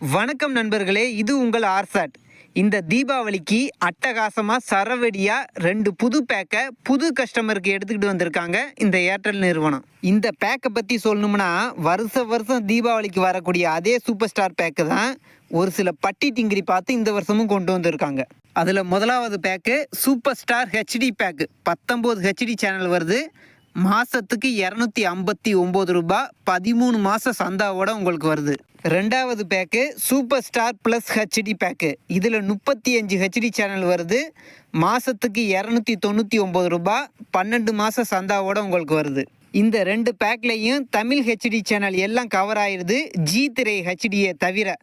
வணக்கம் நண்பர்களே இது உங்கள் ஆர்சாட். இந்த தீபாவளிக்கு அட்டகாசமாக சரவெடியாக ரெண்டு புது பேக்கை புது கஸ்டமருக்கு எடுத்துக்கிட்டு வந்திருக்காங்க இந்த ஏர்டெல் நிறுவனம். இந்த பேக்கை பற்றி சொல்லணும்னா வருஷ வருஷம் தீபாவளிக்கு வரக்கூடிய அதே சூப்பர் ஸ்டார் பேக்கு தான் ஒரு சில பட்டி டிங்கிரி பார்த்து இந்த வருஷமும் கொண்டு வந்திருக்காங்க. அதில் முதலாவது pack super star HD pack பத்தொம்போது ஹெச்டி சேனல் வருது. மாசத்துக்கு இரநூத்தி ஐம்பத்தி ஒம்பது ரூபாய் பதிமூணு மாத சந்தாவோட உங்களுக்கு வருது. ரெண்டாவது pack super star plus HD pack இதில் முப்பத்தி அஞ்சு ஹெச்டி சேனல் வருது. மாதத்துக்கு இரநூத்தி தொண்ணூற்றி ஒம்பது ரூபாய் பன்னெண்டு மாத சந்தாவோட உங்களுக்கு வருது. இந்த ரெண்டு பேக்லேயும் தமிழ் ஹெச்டி சேனல் எல்லாம் கவர் ஆயிடுது ஜி திரை ஹெச்டியை தவிர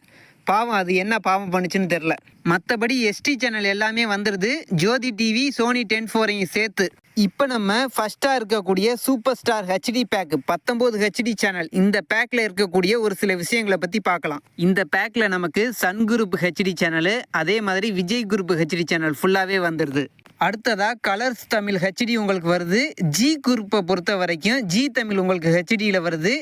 பாவம் அது என்ன பாவம் பண்ணுச்சுன்னு தெரில மற்றபடி எஸ்டி சேனல் எல்லாமே வந்துடுது ஜோதி டிவி சோனி டென் ஃபோரையும் சேர்த்து. இப்போ நம்ம ஃபஸ்ட்டாக இருக்கக்கூடிய சூப்பர் ஸ்டார் ஹெச்டி பேக் பத்தொம்போது ஹெச்டி சேனல் இந்த பேக்கில் இருக்கக்கூடிய ஒரு சில விஷயங்களை பற்றி பார்க்கலாம். இந்த பேக்கில் நமக்கு சன் குரூப் ஹெச்டி சேனலு அதே மாதிரி விஜய் குரூப் ஹெச்டி சேனல் ஃபுல்லாகவே வந்துடுது அடுத்ததாக கலர்ஸ் தமிழ் ஹெச்டி உங்களுக்கு வருது. ஜி குரூப்பை பொறுத்த வரைக்கும் ஜி தமிழ் உங்களுக்கு ஹெச்டியில் வருது.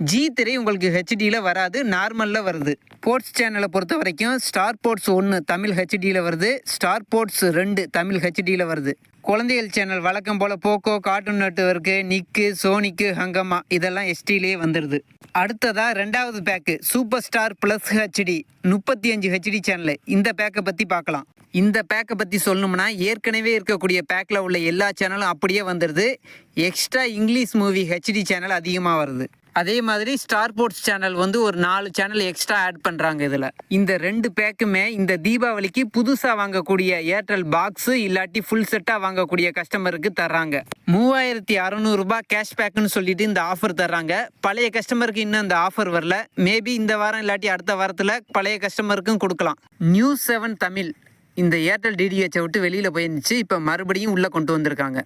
ஜி திரை உங்களுக்கு ஹெச்டியில் வராது நார்மலில் வருது. ஸ்போர்ட்ஸ் சேனலை பொறுத்த வரைக்கும் ஸ்டார் ஸ்போர்ட்ஸ் ஒன்று தமிழ் ஹெச்டியில் வருது ஸ்டார் ஸ்போர்ட்ஸ் ரெண்டு தமிழ் ஹெச்டியில் வருது. குழந்தைகள் சேனல் வழக்கம் போல் போக்கோ கார்ட்டூன் நெட்ஒர்க்கு நிக்கு சோனிக்கு ஹங்கம்மா இதெல்லாம் எஸ்டிலேயே வந்துடுது அடுத்ததாக ரெண்டாவது pack super star plus HD முப்பத்தி அஞ்சு ஹெச்டி சேனலு இந்த பேக்கை பற்றி பார்க்கலாம். இந்த பேக்கை பற்றி சொல்லணும்னா ஏற்கனவே இருக்கக்கூடிய பேக்கில் உள்ள எல்லா சேனலும் அப்படியே வந்துடுது extra English movie HD channel அதிகமாக வருது. அதே மாதிரி ஸ்டார் ஸ்போர்ட்ஸ் சேனல் வந்து ஒரு நாலு சேனல் எக்ஸ்ட்ரா ஆட் பண்ணுறாங்க இதில். இந்த ரெண்டு பேக்குமே இந்த தீபாவளிக்கு புதுசாக வாங்கக்கூடிய ஏர்டெல் பாக்ஸு இல்லாட்டி ஃபுல் செட்டாக வாங்கக்கூடிய கஸ்டமருக்கு தர்றாங்க. மூவாயிரத்தி அறநூறுபா கேஷ்பேக்குன்னு சொல்லிட்டு இந்த ஆஃபர் தர்றாங்க. பழைய கஸ்டமருக்கு இன்னும் இந்த ஆஃபர் வரல. மேபி இந்த வாரம் இல்லாட்டி அடுத்த வாரத்தில் பழைய கஸ்டமருக்கும் கொடுக்கலாம். நியூ செவன் தமிழ் இந்த ஏர்டெல் டிடிஹெச்சை விட்டு வெளியில் போயிருந்துச்சு. இப்போ மறுபடியும் உள்ளே கொண்டு வந்திருக்காங்க.